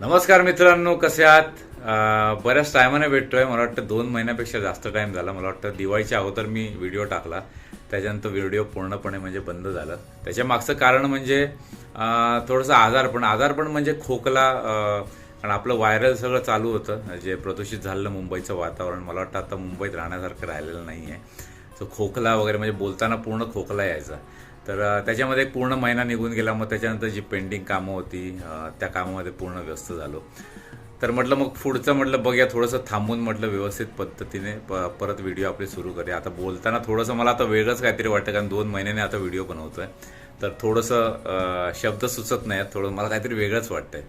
नमस्कार मित्रांनो कसे आहात? बऱ्याच टायमाने भेटतोय. मला वाटतं दोन महिन्यापेक्षा जास्त टाईम झाला. मला वाटतं दिवाळीच्या अगोदर मी व्हिडिओ टाकला. त्याच्यानंतर व्हिडिओ पूर्णपणे म्हणजे बंद झालं. त्याच्या मागचं कारण म्हणजे थोडंसं आजारपण आजारपण म्हणजे खोकला कारण आपलं व्हायरल सगळं चालू होतं. जे प्रदूषित झालेलं मुंबईचं वातावरण मला वाटतं आता मुंबईत राहण्यासारखं राहिलेलं नाही आहे सो खोकला वगैरे म्हणजे बोलताना पूर्ण खोकला यायचा. तर त्याच्यामध्ये पूर्ण महिना निघून गेला. मग त्याच्यानंतर जी पेंडिंग कामं होती त्या कामामध्ये पूर्ण व्यस्त झालो. तर म्हटलं मग पुढचं म्हटलं बघूया. थोडंसं थांबून म्हटलं व्यवस्थित पद्धतीने प परत व्हिडिओ आपले सुरू करूया. आता बोलताना थोडंसं मला आता वेगळंच काहीतरी वाटतं कारण दोन महिन्याने आता व्हिडिओ बनवतोय तर थोडंसं शब्द सुचत नाही थोडं मला काहीतरी वेगळंच वाटतंय.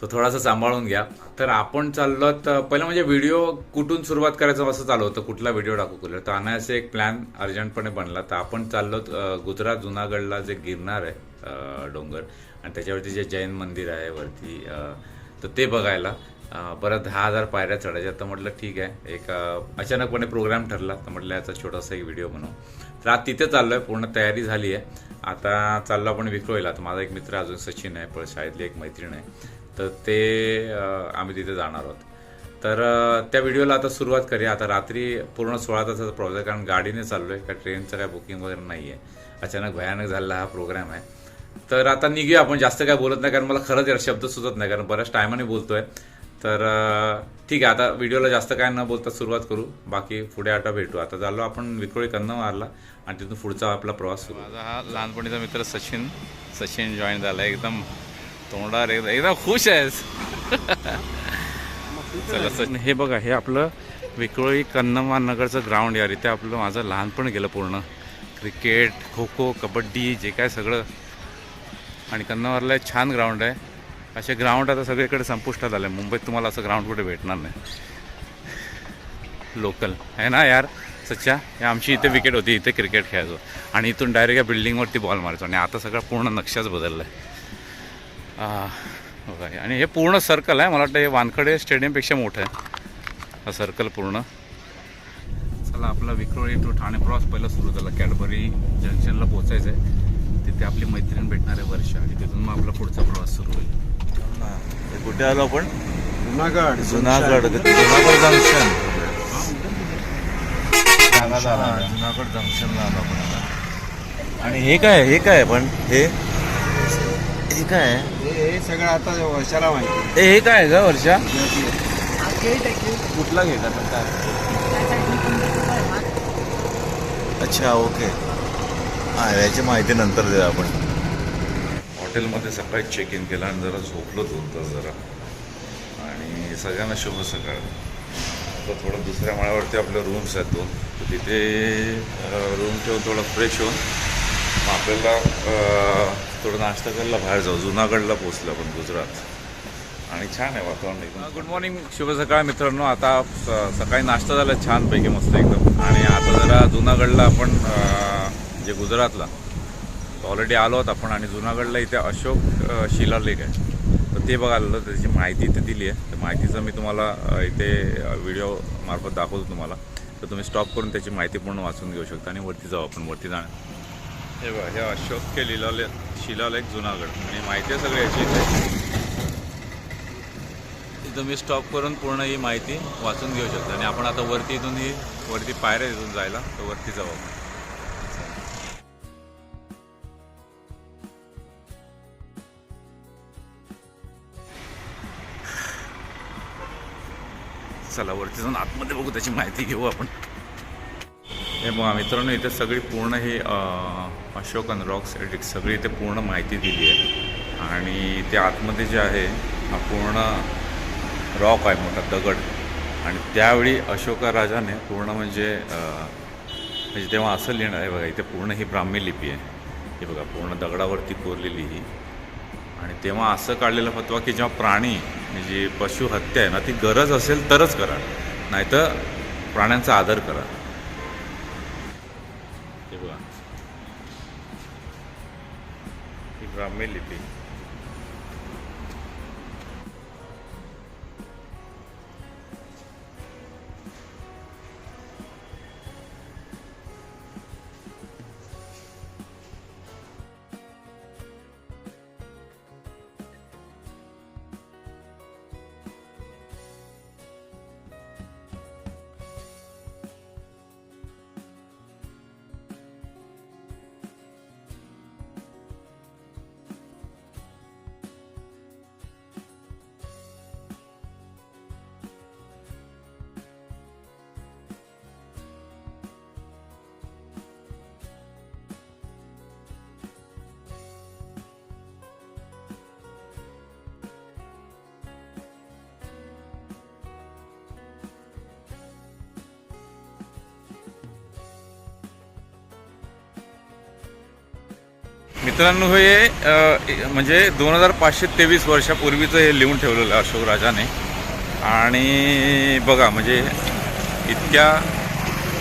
सो थोडासा सांभाळून घ्या. तर आपण चाललो तर पहिलं म्हणजे व्हिडिओ कुठून सुरुवात करायचं असं चालू होतं कुठला व्हिडिओ टाकू कुठला? तर अनायासे एक प्लॅन अर्जंटपणे बनला. तर आपण चाललो गुजरात जुनागडला जे गिरणार आहे डोंगर आणि त्याच्यावरती जे जैन मंदिर आहे वरती तर ते बघायला. परत दहा हजार पायऱ्या चढायच्या. तर म्हटलं ठीक आहे. एक अचानकपणे प्रोग्राम ठरला. तर म्हटलं याचा छोटासा एक व्हिडिओ बनवू. तर आज तिथे चाललोय. पूर्ण तयारी झाली आहे. आता चाललो आपण विक्रोयला तर माझा एक मित्र अजून सचिन आहे. पण शाळेतली एक मैत्रीण आहे. तर ते आम्ही तिथे जाणार आहोत. तर त्या व्हिडिओला आता सुरुवात करूया. आता रात्री पूर्ण सोळा तासाचा प्रॉब्लेम आहे कारण गाडीने चाललो आहे का ट्रेनचं काय बुकिंग वगैरे नाही आहे अचानक भयानक झालेला हा प्रोग्राम आहे. तर आता निघूया आपण जास्त काय बोलत नाही कारण मला खरंच यार शब्द सुचत नाही कारण बऱ्याच टायमाने बोलतोय. तर ठीक आहे आता व्हिडिओला जास्त काय न बोलता सुरुवात करू. बाकी पुढे आता भेटू. आता झालो आपण विक्रोळी कन्न मारला आणि तिथून पुढचा आपला प्रवास सुरू. माझा हा लहानपणीचा मित्र सचिन सचिन जॉईन झाला एकदम तोंडावर एकदम एकदम खुश आहेस. चला सचिन हे बघा हे आपलं विक्रोळी कन्नमा नगरचं ग्राउंड यार इथे आपलं माझं लहानपण गेलं पूर्ण. क्रिकेट खो खो कबड्डी जे काय सगळं. आणि कन्नवारला एक छान ग्राउंड आहे. असे ग्राउंड आता सगळीकडे संपुष्टात आले. मुंबईत तुम्हाला असं ग्राउंड कुठे भेटणार नाही. लोकल आहे ना यार? सच्चा? या आमची इथे विकेट होती इथे क्रिकेट खेळायचो. आणि इथून डायरेक्ट या बिल्डिंगवरती बॉल मारायचो. आणि आता सगळं पूर्ण नक्षाच बदलला आहे बघा. आणि हे पूर्ण सर्कल आहे. मला वाटतं हे वानखडे स्टेडियमपेक्षा मोठं आहे. हा सर्कल पूर्ण. चला आपला विक्रोळी टू ठाणे प्रवास पहिला सुरू झाला. कॅडबरी जंक्शनला पोहोचायचं आहे तिथे आपली मैत्रीण भेटणार आहे वर्षा. आणि तिथून मग आपला पुढचा प्रवास सुरू होईल. ते कुठे आलो आपण? जुनागड. जुनागड जुनागड जंक्शन. जुनागड जंक्शनला आलो आपण आता. आणि हे काय हे काय पण हे? हे काय? आहे? हे हे सगळं आता वर्षाला माहिती ए, हे काय आहे ग वर्षा? कुठला घे का काय? अच्छा ओके. हा याची माहिती नंतर देऊ आपण. हॉटेलमध्ये सकाळी चेक इन केला आणि जरा झोपलो दोन तास जरा. आणि सगळ्यांना शुभ सकाळ. आता थोडं दुसऱ्या माळ्यावरती आपल्या रूम्स आहेत दोन. तर तिथे रूम ठेवून थोडं फ्रेश होऊन मग आपल्याला थोडं नाश्ता करायला बाहेर जाऊ जुनागडला पोचलं आपण गुजरात. आणि छान आहे वातावरण एकदम. गुड मॉर्निंग शुभ सकाळ मित्रांनो. आता स- सकाळी नाश्ता झाला छानपैकी मस्त एकदम. आणि आता जरा जुनागडला आपण जे गुजरातला ऑलरेडी आलो आहोत आपण. आणि जुनागडला इथे अशोक शिलालेख आहे. तर ते बघायला आलं त्याची माहिती इथे दिली आहे. तर माहितीचं मी तुम्हाला इथे व्हिडिओ मार्फत दाखवतो तुम्हाला. तर तुम्ही स्टॉप करून त्याची माहिती पूर्ण वाचून घेऊ शकता आणि वरती जाऊ आपण वरती जाणार. हे बघा हे अशोक के लिलाले शिलालेख जुनागड. आणि माहिती आहे सगळी याची? इथे इथं मी स्टॉप करून पूर्ण ही माहिती वाचून घेऊ शकतो. आणि आपण आता वरती इथून ही वरती पायऱ्या इथून जायला तर वरती जाऊ आपण. चला वरती जाऊन आतमध्ये बघू त्याची माहिती घेऊ आपण. हे बघा मित्रांनो इथे सगळी पूर्ण ही अशोक अशोकन रॉक्स एडिक सगळी इथे पूर्ण माहिती दिली आहे. आणि ते आतमध्ये जे आहे हा पूर्ण रॉक आहे मोठा दगड. आणि त्यावेळी अशोका राजाने पूर्ण म्हणजे म्हणजे तेव्हा असं लिहिणं आहे बघा इथे पूर्ण ही ब्राह्मी लिपी आहे. हे बघा पूर्ण दगडावरती कोरलेली ही. आणि तेव्हा असं काढलेला फतवा की जेव्हा प्राणी म्हणजे पशुहत्या आहे ना ती गरज असेल तरच करा. नाहीतर प्राण्यांचा आदर करा. ही लिपी मित्रांनो हे म्हणजे दोन हजार पाचशे तेवीस वर्षापूर्वीचं हे लिहून ठेवलेलं आहे अशोक राजाने. आणि बघा म्हणजे इतक्या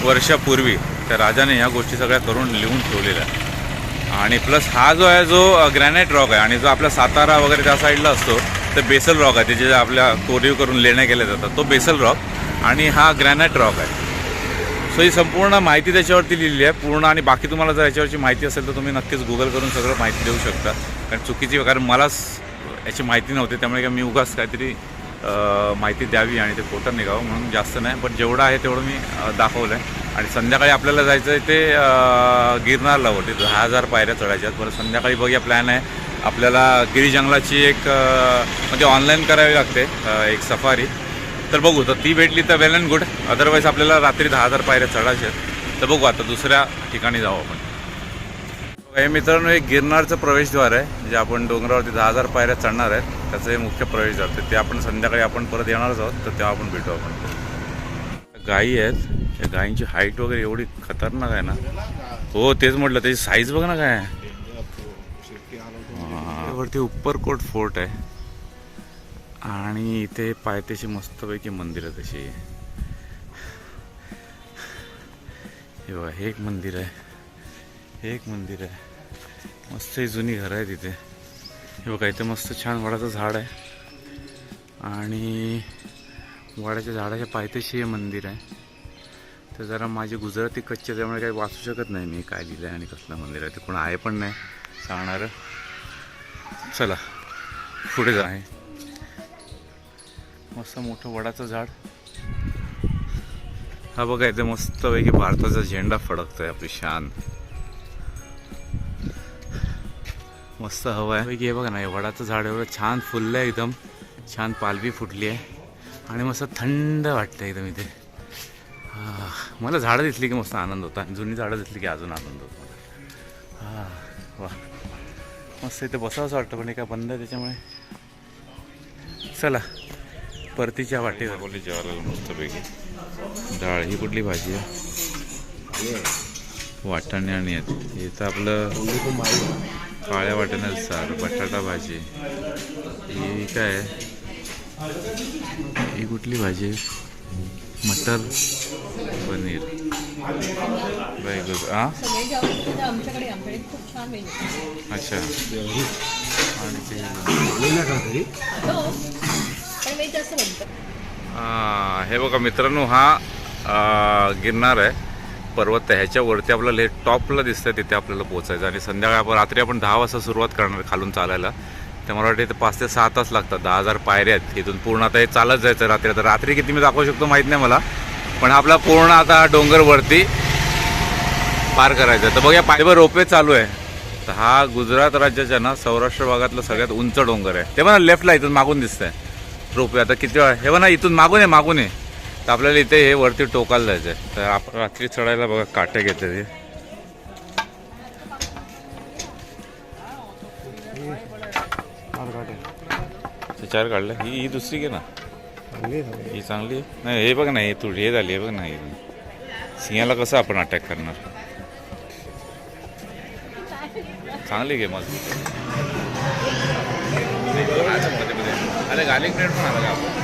वर्षापूर्वी त्या राजाने ह्या गोष्टी सगळ्या करून लिहून ठेवलेल्या आणि प्लस हा जो आहे जो ग्रॅनाइट रॉक आहे आणि जो आपला सातारा वगैरे त्या साईडला असतो तर बेसल रॉक आहे त्याचे जे आपल्या कोरीव करून लेण्या केल्या जातात तो बेसल रॉक. आणि हा ग्रॅनाइट रॉक आहे. सो ही संपूर्ण माहिती त्याच्यावरती लिहिली आहे. पूर्ण आणि बाकी तुम्हाला जर याच्यावरची माहिती असेल तर तुम्ही नक्कीच गुगल करून सगळं माहिती देऊ शकता. कारण चुकीची कारण मलाच याची माहिती नव्हती त्यामुळे काय मी उगाच काहीतरी माहिती द्यावी आणि ते खोटं निघावं म्हणून जास्त नाही. पण जेवढं आहे तेवढं मी दाखवलं आहे आणि संध्याकाळी आपल्याला जायचं आहे ते गिरनारला होते दहा हजार पायऱ्या चढायच्या आहेत. बरं संध्याकाळी बघूया प्लॅन आहे. आपल्याला गिरी जंगलाची एक म्हणजे ऑनलाईन करावी लागते एक सफारी तर बघू तर ती भेटली तर वेल अँड गुड अदरवाईज आपल्याला रात्री दहा हजार पायऱ्या चढायच्या तर बघू आता दुसऱ्या ठिकाणी जाऊ आपण. हे मित्रांनो एक गिरनारचं प्रवेशद्वार आहे म्हणजे आपण डोंगरावरती दहा हजार पायऱ्या चढणार आहेत. त्याचं हे मुख्य प्रवेशद्वार. तर ते आपण संध्याकाळी आपण परत येणारच आहोत तर तेव्हा आपण भेटू आपण. गायी आहेत. त्या गायींची हाईट वगैरे एवढी खतरनाक आहे ना. हो तेच म्हटलं त्याची साईज बघ ना काय. वरती उपरकोट फोर्ट आहे. आणि इथे पायथ्याशी मस्तपैकी मंदिरं आहे तशी. हे बघा हे एक मंदिर आहे. हे एक मंदिर आहे. मस्त ही जुनी घरं आहे तिथे हे बघा इथे मस्त छान वडाचं झाड आहे. आणि वडाच्या झाडाच्या पायथ्याशी हे मंदिर आहे. तर जरा माझी गुजराती कच्चे त्यामुळे काही वाचू शकत नाही मी काय लिहिलं आहे आणि कसलं मंदिर आहे. ते कोण आहे पण नाही. सांगणारं चला पुढे जा. आहे मस्त मोठं वडाचं झाड. हा बघा इथे मस्तपैकी भारताचा झेंडा फडकतोय आपली शान. मस्त हवा आहे. पैकी हे बघा ना हे वडाचं झाड एवढं छान फुललं आहे एकदम. छान पालवी फुटली आहे. आणि मस्त थंड वाटतं एकदम इथे. हा, मला झाडं दिसली की मस्त आनंद होता. आणि जुनी झाडं दिसली की अजून आनंद होतो. मला हा वा. मस्त इथे बसावंसं वाटतं पण हे काय बंद आहे त्याच्यामुळे. चला. परतीच्या वाटेत बोलली जेवायला मस्तपैकी. डाळ ही कुठली भाजी आहे? वाटाणे आणि. हे. तर आपलं काळ्या वाटाण्याचं सार बटाटा भाजी. ही काय आहे? ही कुठली भाजी आहे? मटर पनीर. मेनू अच्छा आणि ते हो पण हे बघा मित्रांनो हा गिरणार गिरनार आहे. पर्वत आहे. ह्याच्यावरती आपल्याला हे टॉपला दिसतंय तिथे आपल्याला पोहोचायचं. आणि संध्याकाळी आपण रात्री आपण दहा वाजता सुरुवात करणार खालून चालायला. तर मला वाटतं इथे पाच ते सहा तास लागतात. दहा हजार पायऱ्या आहेत. इथून पूर्ण आता हे चालत जायचं रात्री. आता रात्री किती मी दाखवू शकतो माहीत नाही मला. पण आपला पूर्ण आता डोंगरवरती पार करायचा. आहे. तर बघा पायवर रोपवे चालू आहे. तर हा गुजरात राज्याच्या ना सौराष्ट्र भागातला सगळ्यात उंच डोंगर आहे. ते म्हणा लेफ्टला इथून मागून दिसतंय. रोपवे आता किती वेळा हे ना इथून मागून आहे मागून आहे तर आपल्याला इथे हे वरती टोकाला जायचं आहे तर आपण रात्री चढायला बघा काटे घेते ते. चार काढले. ही ही दुसरी घे ना. ही चांगली नाही हे बघ ना हे तू हे झाली आहे बघ नाही सिंहाला कसं आपण अटॅक करणार? चांगली घे मग अरे गार्लिक ब्रेड पण आला का आपण?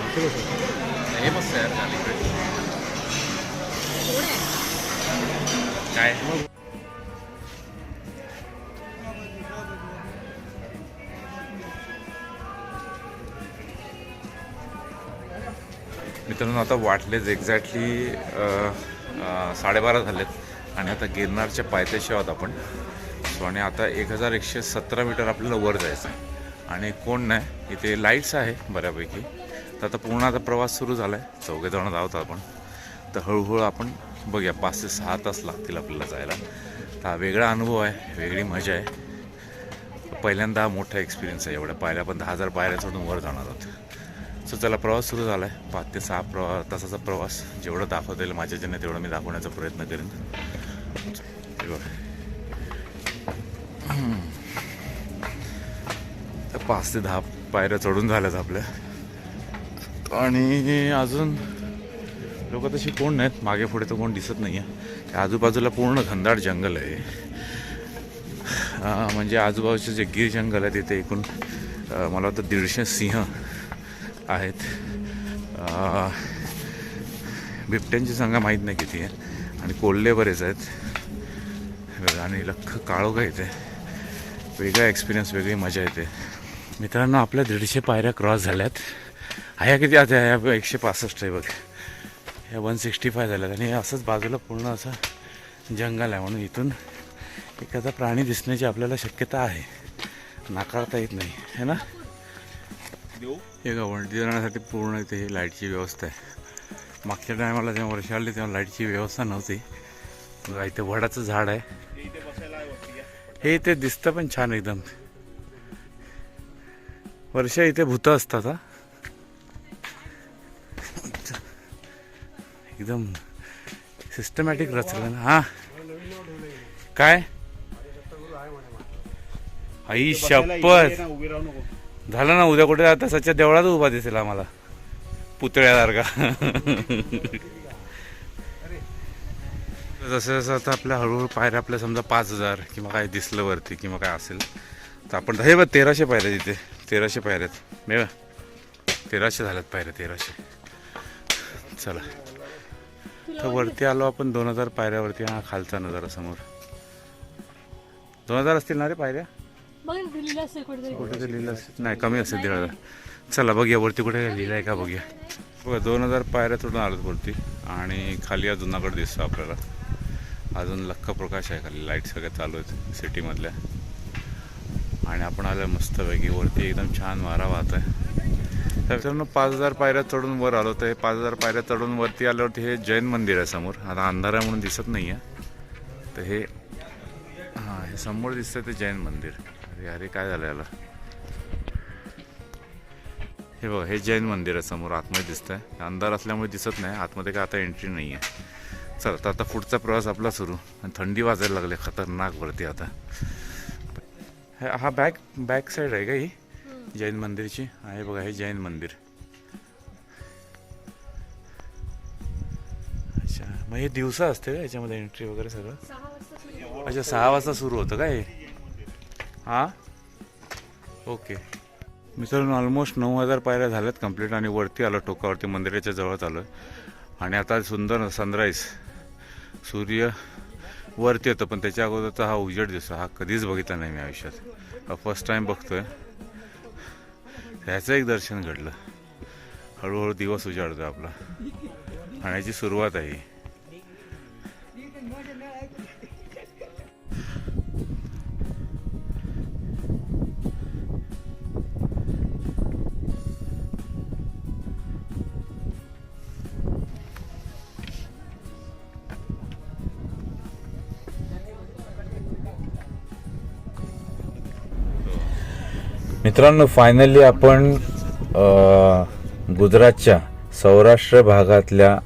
हे मस्त आहे यार गार्लिक ब्रेड काय? मित्रांनो आता वाटलेच एक्झॅक्टली साडेबारा झालेत. आणि आता गिरनारच्या पायथ्याशी आहोत आपण सो आणि आता एक हजार एकशे सतरा मीटर आपल्याला वर जायचं आहे. आणि कोण नाही इथे लाईट्स आहे बऱ्यापैकी. तर आता पूर्ण आता प्रवास सुरू झाला आहे चौघेजण आहोत आपण. तर हळूहळू आपण बघूया पाच ते सहा तास लागतील आपल्याला जायला. तर हा वेगळा अनुभव आहे वेगळी मजा आहे. पहिल्यांदा हा मोठा एक्सपिरियन्स आहे एवढ्या पायऱ्या पण दहा हजार पायऱ्या चढून वर जाणार आहोत. सो चला प्रवास सुरू झाला आहे पाच ते सहा प्रवा तासाचा प्रवास. जेवढं दाखवता येईल माझ्या ज्याने तेवढं मी दाखवण्याचा प्रयत्न करेन. तर पाच ते दहा पायऱ्या चढून झाल्यात आपल्या. आणि अजून लोक तशी कोण नाहीत. मागे पुढे तर कोण दिसत नाही आहे आजूबाजूला पूर्ण घनदाट जंगल आहे. म्हणजे आजूबाजूचे जे गिर जंगल आहे तिथे एकूण मला वाटतं दीडशे सिंह आहेत. बिबट्यांची संख्या माहीत नाही किती आहे आणि कोल्हे बरेच आहेत. आणि लख काळोखा येते वेगळा एक्सपिरियन्स वेगळी मजा येते. मित्रांनो आपल्या दीडशे पायऱ्या क्रॉस झाल्यात. ह्या किती आता ह्या एकशे पासष्ट आहे बघ. ह्या वन सिक्स्टी फाय झाल्यात. आणि हे असंच बाजूला पूर्ण असं जंगल आहे म्हणून इथून एखादा प्राणी दिसण्याची आपल्याला शक्यता आहे. नाकारता येत नाही. है ना? हे का वणती जाण्यासाठी पूर्ण इथे ही लाईटची व्यवस्था आहे. मागच्या टायमाला जेव्हा वर्ष आली तेव्हा लाईटची व्यवस्था नव्हती. इथे वडाचं झाड आहे. हे इथे दिसतं पण छान एकदम. वर्ष इथे भूत असतात हा. एकदम सिस्टमॅटिक रचलं ना हा. काय? आई शपथ. झालं ना उद्या कुठे आता सच्या देवळात उभा दिसेल आम्हाला. पुतळ्यासारखा जसं जसं आता आपल्या हळूहळू पायऱ्या आपल्या समजा पाच हजार किंवा काय दिसलं वरती किंवा काय असेल तर आपण हे बघ तेराशे पायऱ्या तिथे. तेराशे पायऱ्यात मे तेराशे झाल्यात पायऱ्या तेराशे. चला. तर वरती आलो आपण दोन हजार पायऱ्यावरती हा खालचा नजारा समोर. दोन हजार असतील ना रे पायऱ्या? कुठे लिहिलं असेल नाही कमी असेल दीड हजार. चला बघूया वरती कुठे लिहिलं आहे का बघूया. बघा दोन हजार पायऱ्या चढून आलोत वरती आणि खाली हा जुनागड दिसतो आपल्याला. अजून लख्ख प्रकाश आहे खाली. लाइट सगळ्या चालू आहेत सिटीमधल्या. आणि आपण आलो मस्तपैकी. वरती एकदम छान वारा वाहत आहे त्याच्यानं पाच हजार पायऱ्या चढून वर आलो तर हे पाच हजार पायऱ्या चढून वरती आल्यावरती हे जैन मंदिर आहे समोर. आता अंधार आहे म्हणून दिसत नाही आहे तर हे हां हे समोर दिसतं ते जैन मंदिर. अरे अरे काय झालं याला? हे बघा हे जैन मंदिर आहे समोर आतमध्ये दिसतंय. अंधार असल्यामुळे दिसत नाही आतमध्ये काय आता एंट्री नाही आहे चला तर आता पुढचा प्रवास आपला सुरू. आणि थंडी वाजायला लागले खतरनाक वरती आता. हे- हा बॅक बॅक साईड आहे का ही? जैन मंदिरची? आहे बघा हे जैन मंदिर. अच्छा मग हे दिवसा असते का याच्यामध्ये एंट्री वगैरे सगळं? अच्छा सहा वाजता सुरू होतं काय हां? ओके. मित्रांनो ऑलमोस्ट नऊ हजार पायऱ्या झाल्यात कंप्लीट आणि वरती आलो टोकावरती मंदिराच्या जवळच आलो. आणि आता सुंदर सनराईज सूर्य वरती येतं पण त्याच्या अगोदरचा हा उजेड दिसतो. हा कधीच बघितला नाही मी आयुष्यात. फर्स्ट टाइम बघतोय. ह्याचं एक दर्शन घडलं. हळूहळू दिवस उजाडतो आपला. आणि याची सुरुवात आहे मित्रांनो फायनली आपण गुजरातच्या सौराष्ट्र भागातल्या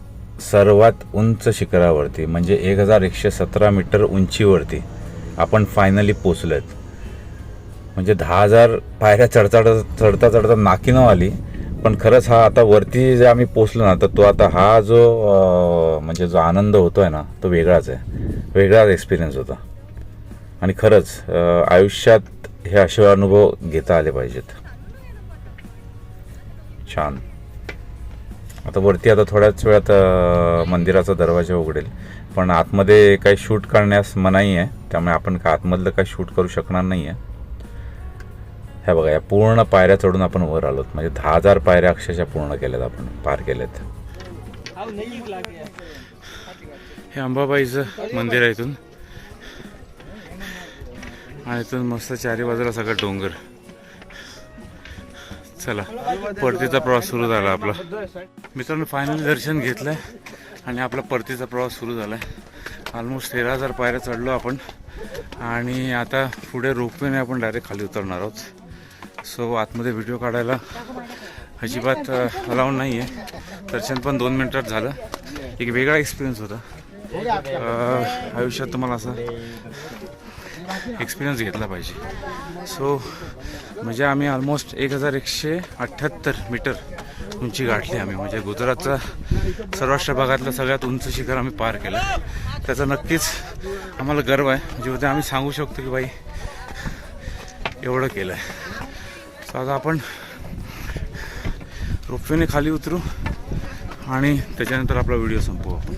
सर्वात उंच शिखरावरती म्हणजे एक हजार एकशे सतरा मीटर उंचीवरती आपण फायनली पोचलोत म्हणजे दहा हजार पायऱ्या चढता चढता चढता नाकीनं आली पण खरंच हा आता वरती जे आम्ही पोचलो ना तर तो आता हा जो म्हणजे जो आनंद होतो आहे ना तो वेगळाच आहे. वेगळाच एक्सपिरियन्स होता. आणि खरंच आयुष्यात हे असे अनुभव घेता आले पाहिजेत. छान. आता वरती आता थोड्याच वेळात मंदिराचा दरवाजा उघडेल. पण आतमध्ये काही शूट करण्यास मनाई आहे. त्यामुळे आपण का आतमधलं काही शूट करू शकणार नाही आहे ह्या बघा या पूर्ण पायऱ्या चढून आपण वर आलोत. म्हणजे दहा हजार पायऱ्या अक्षरशः पूर्ण केल्यात आपण पार केल्यात. हे अंबाबाईचं मंदिर आहे इथून. आणि इथून मस्त चारी बाजूला सगळं डोंगर. चला परतीचा प्रवास सुरू झाला आपला. मित्रांनो फायनली दर्शन घेतलंय आणि आपला परतीचा प्रवास सुरू झालाय. ऑलमोस्ट तेरा हजार पायऱ्या चढलो आपण आणि आता पुढे रोपवेने आपण डायरेक्ट खाली उतरणार आहोत. सो आतमध्ये व्हिडिओ काढायला अजिबात अलाउड नाही आहे दर्शन पण दोन मिनटात झालं. एक वेगळा एक्सपिरियन्स होता. आयुष्यात तुम्हाला असं एक्सपिरियन्स घेतला पाहिजे. सो म्हणजे आम्ही ऑलमोस्ट एक हजार एकशे अठ्ठ्याहत्तर मीटर उंची गाठली आम्ही. म्हणजे गुजरातचा सौराष्ट्र भागातलं सगळ्यात उंच शिखर आम्ही पार केलं. त्याचा नक्कीच आम्हाला गर्व आहे. म्हणजे उद्या आम्ही सांगू शकतो की बाई एवढं केलं आहे सो आता आपण रोपवेने खाली उतरू आणि त्याच्यानंतर आपला व्हिडिओ संपवू आपण.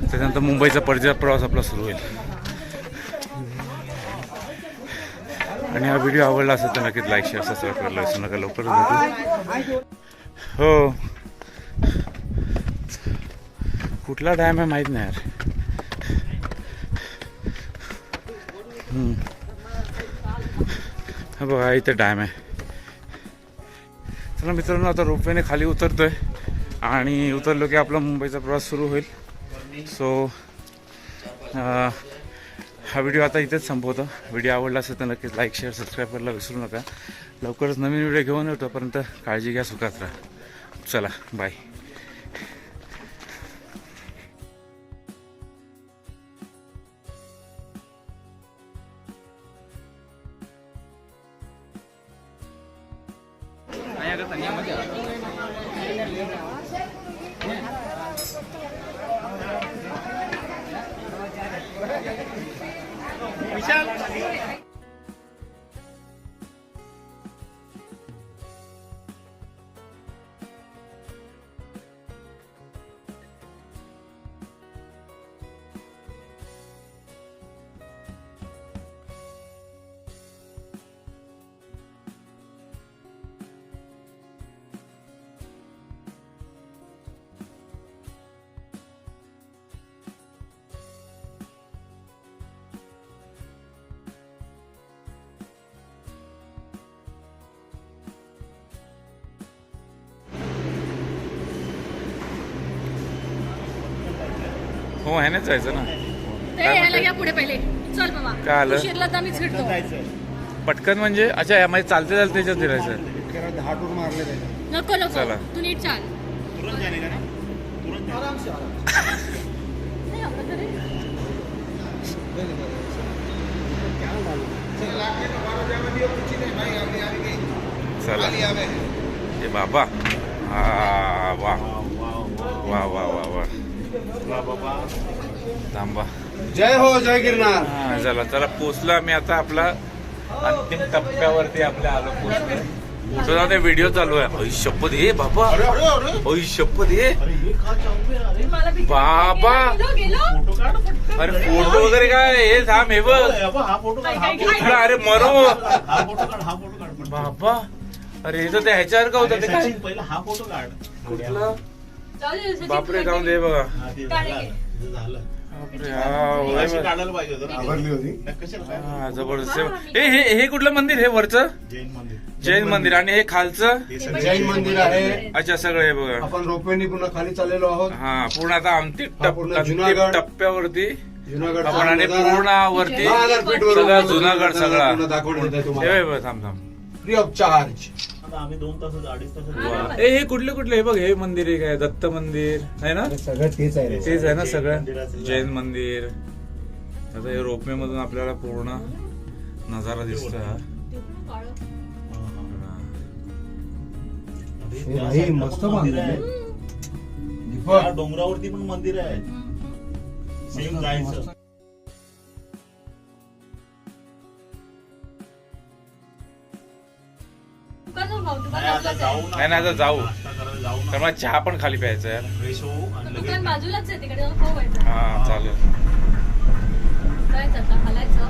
त्याच्यानंतर मुंबईचा परजा प्रवास आपला सुरू होईल. आणि हा व्हिडिओ आवडला असेल तर नक्कीच लाईक शेअर सबस्क्राईब करायला विसरू नका. लवकर भेटू. हो. कुठला डॅम आहे माहीत नाही यार. हा बघा इथे डॅम आहे. चला मित्रांनो आता रोपवेने खाली उतरतोय आणि उतरलो की आपला मुंबईचा प्रवास सुरू होईल. सो हा व्हिडिओ आता इथेच संपवतो. व्हिडिओ आवडला असेल तर नक्कीच लाईक शेअर सबस्क्राईब करायला विसरू नका. लवकरच नवीन व्हिडिओ घेऊन येऊ तोपर्यंत काळजी घ्या सुखात राहा. चला बाय 你先 हो आहे ना जायचं ना? ते यायला घ्या पुढे पहिले. चल बाबा. काय आलं? उशीरला तर पटकन म्हणजे? अच्छा यामध्ये चालते चालते त्याच्यात फिरायचं. मारले. नको नको. चला. तू नीट चाल. नाही आवडत रे. चला. ए बाबा. हा वा वा वा वा. थांबा. जय हो जय गिरनार. हा चला चला पोचलो आम्ही आता आपला अंतिम टप्प्यावरती आपल्या आलो पोचलो. चला ते व्हिडिओ चालू आहे. ऐ शपथ हे बाबा. ऐ शपथ हे बाबा. अरे फोटो वगैरे काय? हे थांब हे बघ कुठला अरे मरो. बाबा अरे हे तर त्या ह्याच्यावर का होतं ते काय? पहिला हा फोटो काढ. कुठलं? बापरे जाऊन दे बघा. झालं. जबरदस्त. हे हे हे कुठलं मंदिर हे वरचं? जैन मंदिर. जैन मंदिर. आणि हे खालचं? जैन मंदिर आहे. अच्छा सगळं हे बघा. आपण रोपवेनी पुन्हा खाली चाललेलो आहोत. हा पूर्ण आता हा, जुनागड. टप्प्यावरती जुनागड आपण आणि पूर्ण वरती सगळा जुनागड सगळा. दाखवून हे थांब थांब. फ्री ऑफ चार्ज आता आम्ही दोन तास अडीच तास हा. ए हे कुठले कुठले? हे बघ हे मंदिर आहे काय दत्त मंदिर आहे ना? सगळं तेच आहे. तेच आहे ना जैन सगळं? जैन मंदिर. आता हे रोपवे मधून आपल्याला पूर्ण नजारा दिसतोय हा. ते पण काळं. भाई, मस्त. त्या दीपक डोंगरावरती पण मंदिर आहे सेम जायचं. जाऊ नाही, नाही, आता जाऊ. मला चहा पण खाली प्यायचा यार फ्रेश होऊ आणि लगेच दुकान बाजूलाच आहे तिकडे जाऊन खाऊ व्हायचं हा चालेल. जायचं आता हलायचं